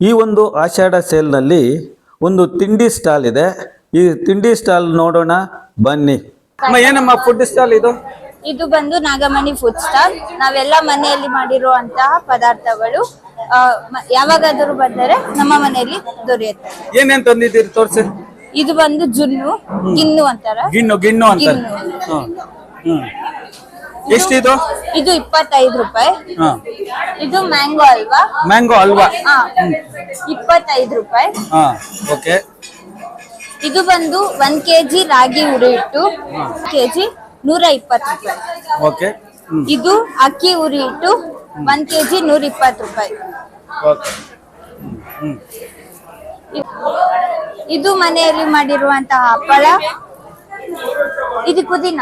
ಈ ಒಂದು ಆಷಾಢ ಸೇಲ್ನಲ್ಲಿ ಒಂದು ತಿಂಡಿ ಸ್ಟಾಲ್ ಇದೆ. ಈ ತಿಂಡಿ ಸ್ಟಾಲ್ ನೋಡೋಣ ಬನ್ನಿ. ಅಮ್ಮ ಏನಮ್ಮ ಫುಡ್ ಸ್ಟಾಲ್ ಇದು? ಇದು ಬಂದು ನಾಗಮಣಿ ಫುಡ್ ಸ್ಟಾಲ್ ನಾವೆಲ್ಲ ಮನೆಯಲ್ಲಿ ಮಾಡಿರುವಂತಹ ಪದಾರ್ಥಗಳು ಆ, ಮ- ಯಾವಾಗಾದರೂ ಬಂದರೆ ನಮ್ಮ ಮನೆಯಲ್ಲಿ ದೊರೆಯುತ್ತೆ ಏನೇನ್ ತಂದಿದ್ದೀರಿ ತೋರ್ಸಿ. ಇದು ಬಂದು ಜುನ್ನು ಗಿನ್ನು ಅಂತಾರ. ಗಿಣ್ಣು ಗಿಣ್ಣು ಅಂತ ಹ್ಮ್. ಎಷ್ಟಿದು? ಇದು ಇಪ್ಪತ್ತೈದು ರೂಪಾಯಿ. ಹಾ. ಇದು ಮ್ಯಾಂಗೋ ಅಲ್ವಾ? ಮ್ಯಾಂಗೋ ಅಲ್ವಾ? ಹಾ. ಇಪ್ಪತ್ತೈದು ರೂಪಾಯಿ. ಹಾ ಓಕೆ. ಇದು ಬಂದು ಒಂದ್ ಕೆಜಿ ರಾಗಿ ಉರಿ ಹಿಟ್ಟು ಕೆಜಿ ನೂರ ಇಪ್ಪತ್ತು ರೂಪಾಯಿ. ಓಕೆ. ಹ್ಮ್. ಇದು ಅಕ್ಕಿ ಉರಿ ಹಿಟ್ಟು ಒಂದ್ ಕೆಜಿ ನೂರ ಇಪ್ಪತ್ತು ರೂಪಾಯಿ. ಓಕೆ. ಹ್ಮ್. ಇದು ಮನೆಯಲ್ಲಿ ಮಾಡಿರುವಂತಹ ಹಪ್ಪಳ. ಇದು ಪುದೀನ.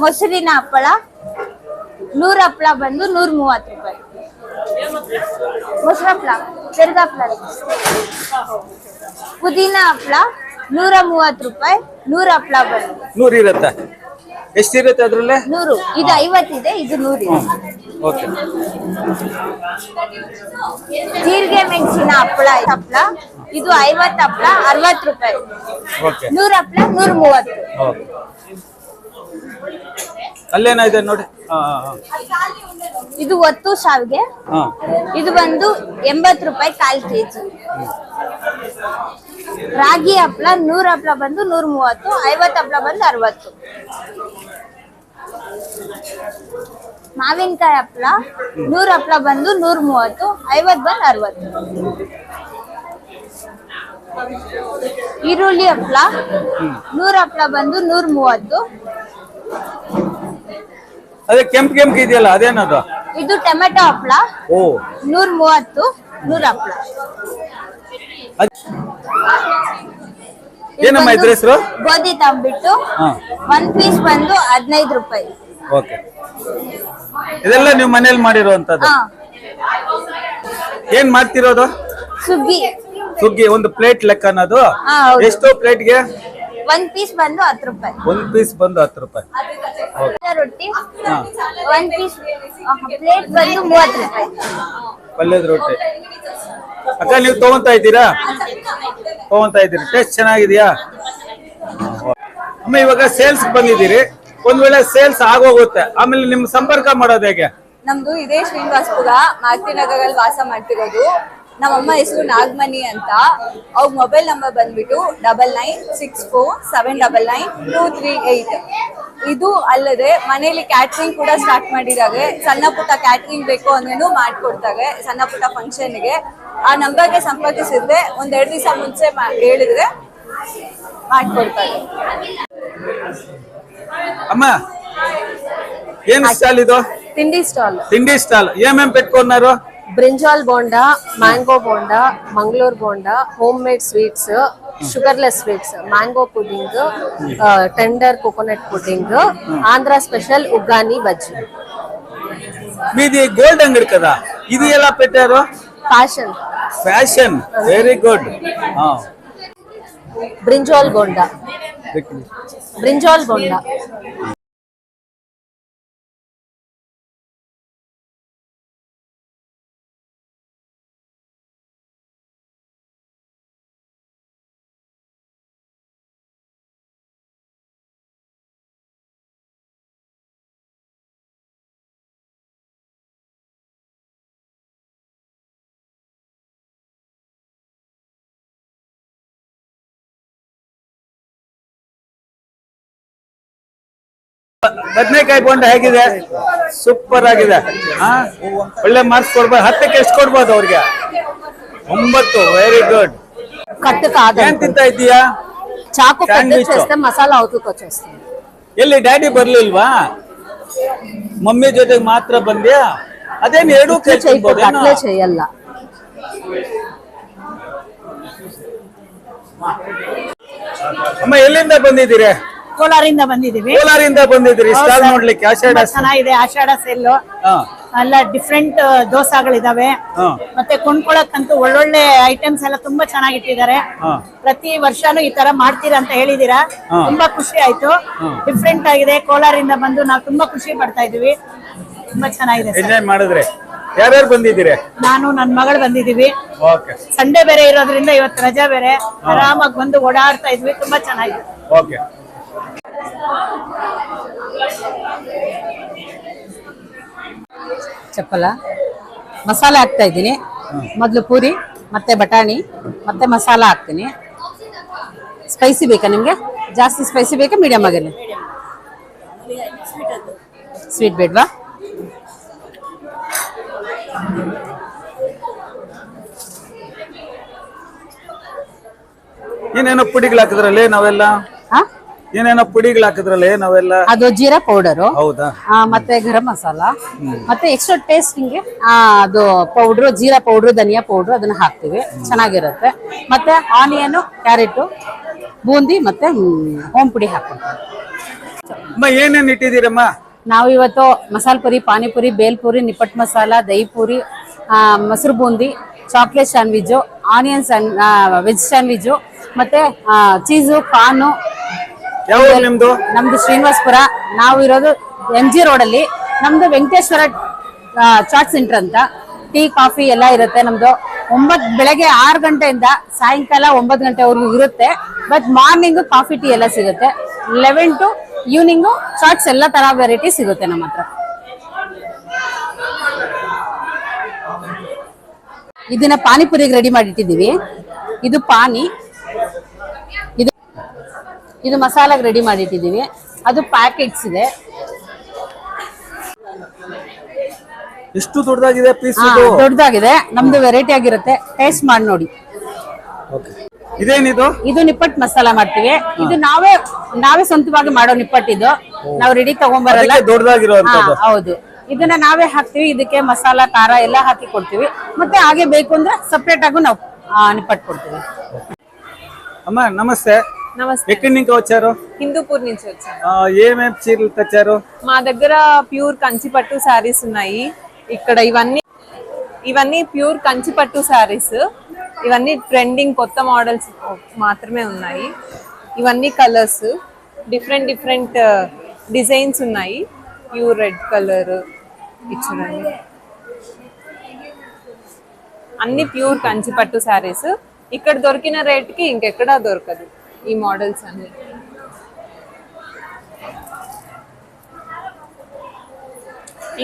ಮೊಸರಿನ ಹಪ್ಪಳ ನೂರ ಹಪ್ಪಳ ಬಂದು ನೂರ ಮೂವತ್ತು ರೂಪಾಯಿ. ಮೊಸರು ಹಪ್ಪಳ ತೆರೆದ ಹಪ್ಪಳ ಪುದೀನ ಹಪ್ಪಳ ನೂರ ಮೂವತ್ತು ರೂಪಾಯಿ ನೂರ ಹಪ್ಪಳ ಬಂದು. ನೂರು ಇರುತ್ತೆ? ಎಷ್ಟಿರುತ್ತೆ ಅದ್ರಲ್ಲೇ? ನೂರು. ಇದು ಐವತ್ತಿದೆ ಇದು ಓಕೆ. ಜೀರಿಗೆ ಮೆಣಸಿನ ಹಪ್ಪಳ ಹಪ್ಪಳ. ಇದು ಐವತ್ತು ಹಪ್ಪಳ ಅರವತ್ತು ರೂಪಾಯಿ. ನೂರ ಹಪ್ಪಳ ನೂರ ಮೂವತ್ತು. ಓಕೆ ಅಲ್ಲೇನ ಇದೆ ನೋಡಿ ಹಾ ಇದು ಒತ್ತು ಶಾವಿಗೆ ಹಾ. ಇದು ಬಂದು ಎಂಬತ್ತು ರೂಪಾಯಿ ಕಾಲ್ ಕೆಜಿ. ರಾಗಿ ಹಪ್ಳ ನೂರ ಹಪ್ಳ ಬಂದು ನೂರ ಮೂವತ್ತು ಐವತ್ತು ಹಪ್ಳ ಬಂದು ಅರವತ್ತು. ಮಾವಿನಕಾಯಿ ಹಪ್ಳ ನೂರ ಹಪ್ಳ ಬಂದು ನೂರ ಮೂವತ್ತು ಐವತ್ತು ಬಂದು ಅರವತ್ತು. ಈರುಳ್ಳಿ ಹಪ್ಳ ನೂರ ಹಪ್ಳ ಬಂದು ನೂರ ಮೂವತ್ತು ಅದೇ ಕೆಂಪ್ ಕೆಂಪ್ ಇದೆಯಲ್ಲ ಅದೇನದು? ಇದು ಟೊಮೆಟೊ ಹಪ್ಳ. ಓ. ನೂರ ಮೂವತ್ತು ನೂರ ಹಪ್ಳ. ಏನಮ್ಮ ಇದ್ರ ಹೆಸರು? ಗೋಧಿ ತಂಬಿಟ್ಟು ಹಾ. ಒಂದ್ ಪೀಸ್ ಬಂದು ಹದಿನೈದು ರೂಪಾಯಿ. ಓಕೆ. ಇದೆಲ್ಲ ನೀವು ಮನೇಲಿ ಮಾಡಿರುವಂತದ್ದು ಹಾ. ಏನ್ ಮಾಡ್ತಿರೋದು? ಸುಗ್ಗಿ. ಸುಗ್ಗಿ ಒಂದು ಪ್ಲೇಟ್ ಲೆಕ್ಕ ಅನ್ನೋದು ಹಾ, ಹೌದು. ಎಷ್ಟು ಪ್ಲೇಟ್ಗೆ? ಒಂದ್ ಪೀಸ್ ಬಂದು ಹತ್ತು ರೂಪಾಯಿ. ಒಂದ್ ಪೀಸ್ ಬಂದು ಹತ್ತು ರೂಪಾಯಿ. ರೊಟ್ಟಿ. ಒಂದ್ ಪೀಸ್ ಪ್ಲೇಟ್ ಬಂದು ಮೂವತ್ತು ರೂಪಾಯಿ. ಪಲ್ಯದ ರೊಟ್ಟಿ. ಅಕ್ಕ ನೀವು ತಗೊಂತಾ ಇದ್ದೀರಾ? ತಗೊಂತಾ ಇದ್ದೀರಿ? ಟೇಸ್ಟ್ ಚೆನ್ನಾಗಿದೆಯಾ? ಅಮ್ಮ ಇವಾಗ ಸೇಲ್ಸ್ ಬಂದಿದ್ದೀರಿ. ಒಂದ್ ವೇಳೆ ಸೇಲ್ಸ್ ಆಗೋಗುತ್ತೆ. ಆಮೇಲೆ ನಿಮ್ ಸಂಪರ್ಕ ಮಾಡೋದು ಹೇಗೆ? ನಮ್ದು ಇದೇ ಶ್ರೀನಿವಾಸ್ಪುರ ಮಾರ್ತಿನಗರಲ್ಲಿ ವಾಸ ಮಾಡ್ತಿರೋದು. ನಮ್ಮಮ್ಮ ಹೆಸರು ನಾಗಮಣಿ ಅಂತ ಅವ್ರ ಮೊಬೈಲ್ ನಂಬರ್ ಬಂದ್ಬಿಟ್ಟು double nine six four seven double nine two three eight ಇದು ಅಲ್ಲದೆ ಮನೇಲಿ ಕ್ಯಾಟ್ರಿಂಗ್ ಕೂಡ ಸ್ಟಾರ್ಟ್ ಮಾಡಿದ್ದಾರೆ ಸಣ್ಣ ಪುಟ್ಟ ಕ್ಯಾಟ್ರಿಂಗ್ ಬೇಕು ಅಂದ್ರೂ ಮಾಡ್ಕೊಡ್ತಾರೆ ಸಣ್ಣ ಪುಟ್ಟ ಫಂಕ್ಷನ್ಗೆ ಆ ನಂಬರ್ಗೆ ಸಂಪರ್ಕಿಸಿದ್ರೆ ಒಂದೆರಡು ದಿವಸ ಮುಂಚೆ ಮಾ- ಹೇಳಿದ್ರೆ ಮಾಡ್ಕೊಡ್ತಾರೆ ಅಮ್ಮ ಏನ್ ಸ್ಟಾಲ್ ಇದು ತಿಂಡಿ ಸ್ಟಾಲ್ ತಿಂಡಿ ಸ್ಟಾಲ್ ಏಮೇಮ್ పెట్టుకున్నారు brinjal bonda mango bonda Mangaluru bonda home made sweets sugarless sweets mango pudding tender coconut pudding Andhra special uggani bajji. మీది గోల్డ్ అంగడి కదా? ఇది ఎలా పెట్టారు? Fashion. Fashion. Very good brinjal bonda. Brinjal bonda. ಬದನೆಕಾಯಿ ಬೋಂಡ ಹೇಗಿದೆ ಸೂಪರ್ ಆಗಿದೆ ಹಾ ಒಳ್ಳೆ ಮಾರ್ಕ್ಸ್ ಕೊಡ್ಬೋದು ಹತ್ತಕ್ಕೆ ಎಷ್ಟು ಕೊಡ್ಬೋದು ಅವ್ರಿಗೆ ಒಂಬತ್ತು ವೆರಿ ಗುಡ್ కట్టు ಏನ್ కాదు ತಿಂತ ಇದ್ದೀಯಾ చాకు పెద్ద Sandwich. చేస్తే మసాలా అవుతుకు వచ్చేస్తుంది ಎಲ್ಲಿ ಡ್ಯಾಡಿ ಬರ್ಲಿಲ್ವಾ ಮಮ್ಮಿ ಜೊತೆಗೆ ಮಾತ್ರ ಬಂದ್ಯಾ ಅದೇನ್ ಎರಡೂ ఇట్లా చేయకూడదు అట్లే చెయ్యాల ಅಮ್ಮ ಎಲ್ಲಿಂದ ಬಂದಿದ್ದೀರಿ ಕೋಲಾರಿಂದ ಬಂದಿದೀವಿ ಕೋಲಾರಿಂದ ಬಂದಿದ್ರಿ ಸ್ಟಾಲ್. ನೋಡ್ಲಿಕ್ಕೆ ಆಷಾಢ ಚೆನ್ನಾಗಿದೆ ಆಷಾಢ ಸೇಲ್ ಅಲ್ಲ ಎಲ್ಲ ಡಿಫ್ರೆಂಟ್ ದೋಸಾಗಳಿದಾವೆ. ಮತ್ತೆ ಕೊಂಡ್ಕೊಳಕ್ಕಂತೂ ಒಳ್ಳೊಳ್ಳೆ ಐಟಮ್ಸ್ ಎಲ್ಲ ತುಂಬಾ ಚೆನ್ನಾಗಿಟ್ಟಿದ್ದಾರೆ. ಪ್ರತಿ ವರ್ಷನೂ ಈ ತರ ಮಾಡ್ತೀರಾ ಅಂತ ಹೇಳಿದೀರಾ ತುಂಬಾ ಖುಷಿ ಆಯ್ತು. ಡಿಫ್ರೆಂಟ್ ಆಗಿದೆ. ಕೋಲಾರಿಂದ ಬಂದು ನಾವು ತುಂಬಾ ಖುಷಿ ಪಡ್ತಾ ಇದೀವಿ ತುಂಬಾ ಚೆನ್ನಾಗಿದೆ ಸರ್. ಎಂಜಾಯ್ ಮಾಡಿದ್ರೆ. ಯಾರ್ಯಾರು ಬಂದಿದ್ದೀರಿ? ನಾನು ನನ್ನ ಮಗಳು ಬಂದಿದೀವಿ ಸಂಡೆ ಸಂಡೇ ಬೇರೆ ಇರೋದ್ರಿಂದ ಇವತ್ತು ರಜಾ ಬೇರೆ. ಆರಾಮಾಗಿ ಬಂದು ಓಡಾಡ್ತಾ ಇದ್ವಿ. ತುಂಬಾ ಚೆನ್ನಾಗಿದೆ. ಓಕೆ. ಚಪ್ಪಲ. ಮಸಾಲೆ ಹಾಕ್ತಾ ಇದ್ದೀನಿ. ಮೊದಲು ಪೂರಿ, ಮತ್ತೆ ಬಟಾಣಿ, ಮತ್ತೆ ಮಸಾಲ ಹಾಕ್ತೀನಿ. ಸ್ಪೈಸಿ ಬೇಕಾ ನಿಮಗೆ? ಜಾಸ್ತಿ ಸ್ಪೈಸಿ ಬೇಕಾ ಮೀಡಿಯಮ್ ಆಗಿರಲಿ ಸ್ವೀಟ್ ಬೇಡ್ವಾ? ಏನೇನೋ ಪುಡಿಗಳು ಹಾಕಿದ್ರಲ್ಲಿ ನಾವೆಲ್ಲ? ಏನೇನೋ ಪುಡಿಗಳು ಹಾಕಿದ್ರಲ್ಲಿ ನಾವೆಲ್ಲ? ಅದು ಜೀರಾ ಪೌಡರ್ ಹೌದಾ? ಮತ್ತೆ ಗರಂ ಮಸಾಲ ಮತ್ತೆ ಎಕ್ಸ್ಟ್ರಾ ಟೇಸ್ಟಿಂಗ್ ಅದು ಪೌಡ್ರು ಜೀರಾ ಪೌಡ್ರು ಧನಿಯಾ ಪೌಡ್ರು ಅದನ್ನ ಹಾಕ್ತಿವಿ. ಚೆನ್ನಾಗಿರುತ್ತೆ. ಮತ್ತೆ ಆನಿಯನ್ ಕ್ಯಾರೆಟ್ ಬೂಂದಿ ಮತ್ತೆ ಹೋಮ್ ಪುಡಿ ಹಾಕ್ಕೊಳ್ತೀವಿ ಏನೇನು ಇಟ್ಟಿದ್ದೀರಮ್ಮ? ನಾವು ಇವತ್ತು ಮಸಾಲ ಪುರಿ ಪಾನಿಪುರಿ ಬೇಲ್ಪುರಿ ನಿಪ್ಪಟ್ ಮಸಾಲ ದಹಿ ಪುರಿ ಮೊಸರು boondi chocolate sandwich onion sandwich sandwich ಮತ್ತೆ ಚೀಸು ಪಾನು ನಿಮ್ದು? ನಮ್ದು ಶ್ರೀನಿವಾಸ್ಪುರ. ನಾವು ಇರೋದು ಎಂ ಜಿ ಅಲ್ಲಿ. ನಮ್ದು ವೆಂಕಟೇಶ್ವರ ಚಾಟ್ ಸೆಂಟರ್ ಅಂತ. ಟೀ ಕಾಫಿ ಎಲ್ಲ ಇರುತ್ತೆ ನಮ್ದು. ಒಂಬತ್, ಬೆಳಗ್ಗೆ ಆರು ಗಂಟೆಯಿಂದ ಸಾಯಂಕಾಲ ಒಂಬತ್ತು ಗಂಟೆವರೆಗೂ ಇರುತ್ತೆ. ಬಟ್ ಮಾರ್ನಿಂಗ್ ಕಾಫಿ ಟೀ ಎಲ್ಲ ಸಿಗುತ್ತೆ. ಲೆವೆನ್ ಟು ಈವ್ನಿಂಗು ಚಾಟ್ಸ್ ಎಲ್ಲ ತರ ವೆರೈಟಿ ಸಿಗುತ್ತೆ ನಮ್ಮ ಹತ್ರ. ಇದನ್ನ ಪಾನಿಪುರಿಗೆ ರೆಡಿ ಮಾಡಿಟ್ಟಿದ್ದೀವಿ. ಇದು ಪಾನಿ. ಇದು ಮಸಾಲಾಗೆ ರೆಡಿ ಮಾಡಿಟ್ಟಿದ್ದೀವಿ ಅದು ಪ್ಯಾಕೆಟ್ಸ್ ಇದೆ. ಎಷ್ಟು ದೊಡ್ಡದಾಗಿದೆ ದೊಡ್ಡದಾಗಿದೆ. ನಮ್ದು ವೆರೈಟಿ ಆಗಿರುತ್ತೆ. ಟೇಸ್ಟ್ ಮಾಡಿ ನೋಡಿ. ಇದೇನಿದು? ಇದು ನಿಪ್ಪಟ್ಟು ಮಸಾಲಾ ಮಾಡ್ತೀವಿ. ಇದು ನಾವೇ ನಾವೇ ಸ್ವಂತವಾಗಿ ಮಾಡೋ ನಿಪ್ಪಟ್ಟಿದು ನಾವು ರೆಡಿ ತಗೊಂಡ್ಬರಲ್ಲ ಹೌದು. ಇದನ್ನ ನಾವೇ ಹಾಕ್ತಿವಿ. ಇದಕ್ಕೆ ಮಸಾಲಾ ಖಾರ ಎಲ್ಲ ಹಾಕಿ ಕೊಡ್ತೀವಿ. ಮತ್ತೆ ಹಾಗೆ ಬೇಕು ಅಂದ್ರೆ ಸಪ್ರೇಟ್ ಆಗು ನಾವು ನಿಪ್ಪಟ್ಟು ಕೊಡ್ತೀವಿ. ಅಮ್ಮ ನಮಸ್ತೆ. నమస్తే. ఎక్కడి నుంచి వచ్చారు? హిందూపూర్ నుంచి వచ్చాను. ఆ, ఏమేం చీరలు తెచ్చారు? మా దగ్గర ప్యూర్ కంచిపట్టు శారీస్ ఉన్నాయి. ఇక్కడ ఇవన్నీ ఇవన్నీ ప్యూర్ కంచిపట్టు శారీస్. ఇవన్నీ ట్రెండింగ్ కొత్త మోడల్స్ మాత్రమే ఉన్నాయి. ఇవన్నీ కలర్స్ డిఫరెంట్ డిఫరెంట్ డిజైన్స్ ఉన్నాయి. ప్యూర్ రెడ్ కలర్ ఇచ్చునండి అన్ని ప్యూర్ కంచిపట్టు శారీస్. ఇక్కడ దొరికిన రేట్కి ఇంకెక్కడా దొరకదు. ఈ మోడల్స్ అన్ని.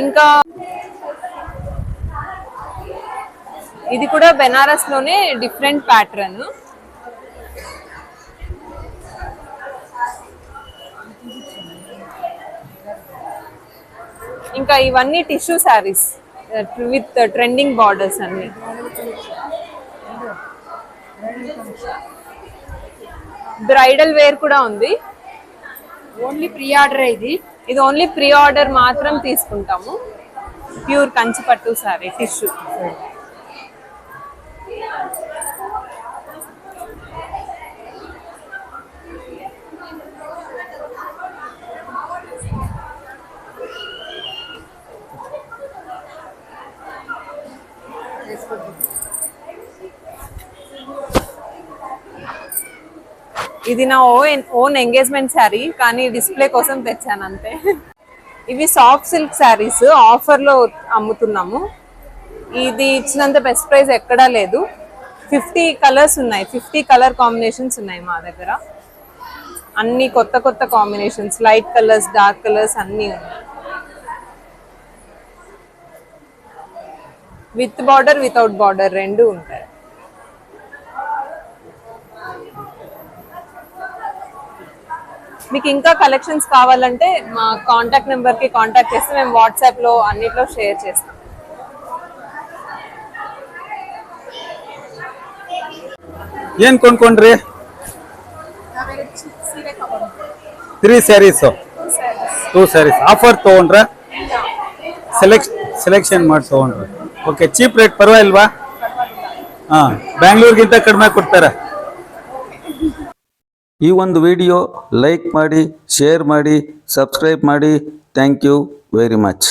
ఇంకా ఇది కూడా బెనారస్లోనే డిఫరెంట్ ప్యాటర్న్. ఇంకా ఇవన్నీ tissue saris with trending borders అన్నీ. బ్రైడల్ వేర్ కూడా ఉంది. ఓన్లీ ప్రీ ఆర్డర్ ఇది. ఇది ఓన్లీ ప్రీ ఆర్డర్ మాత్రం తీసుకుంటాము. Pure Kanchipattu sari tissue. ఇది నా ఓన్ ఓన్ ఎంగేజ్మెంట్ శారీ కానీ డిస్ప్లే కోసం తెచ్చాను అంతే. ఇవి సాఫ్ట్ సిల్క్ శారీస్ ఆఫర్లో అమ్ముతున్నాము. ఇది ఇచ్చినంత బెస్ట్ ప్రైస్ ఎక్కడా లేదు. ఫిఫ్టీ కలర్స్ ఉన్నాయి ఫిఫ్టీ కలర్ కాంబినేషన్స్ ఉన్నాయి మా దగ్గర. అన్ని కొత్త కొత్త combinations light colours dark colours అన్నీ ఉన్నాయి. విత్ బార్డర్ వితౌట్ బార్డర్ రెండు ఉంటాయి. మీకు ఇంకా కలెక్షన్స్ కావాలంటే మా కాంటాక్ట్ నెంబర్ కి కాంటాక్ట్ చేస్తే మేము వాట్సాప్ లో అన్నిట్లో షేర్ చేస్తాం ಏನ್ ಕೊಂಡ್ಕೊಂಡ್ರಿ three sarees two sarees offer ತಗೊಂಡ್ರ ಸೆಲೆಕ್ ಸೆಲೆಕ್ಷನ್ ಮಾಡಿ ತಗೊಂಡ್ರಿ ಓಕೆ ಚೀಪ್ ರೇಟ್ ಪರವಾಗಿಲ್ವಾ ಹಾ ಬ್ಯಾಂಗ್ಳೂರ್ಗಿಂತ ಕಡಿಮೆ ಕೊಡ್ತಾರೆ ಈ ಒಂದು ವಿಡಿಯೋ ಲೈಕ್ ಮಾಡಿ ಶೇರ್ ಮಾಡಿ ಸಬ್ಸ್ಕ್ರೈಬ್ ಮಾಡಿ. Thank you very much.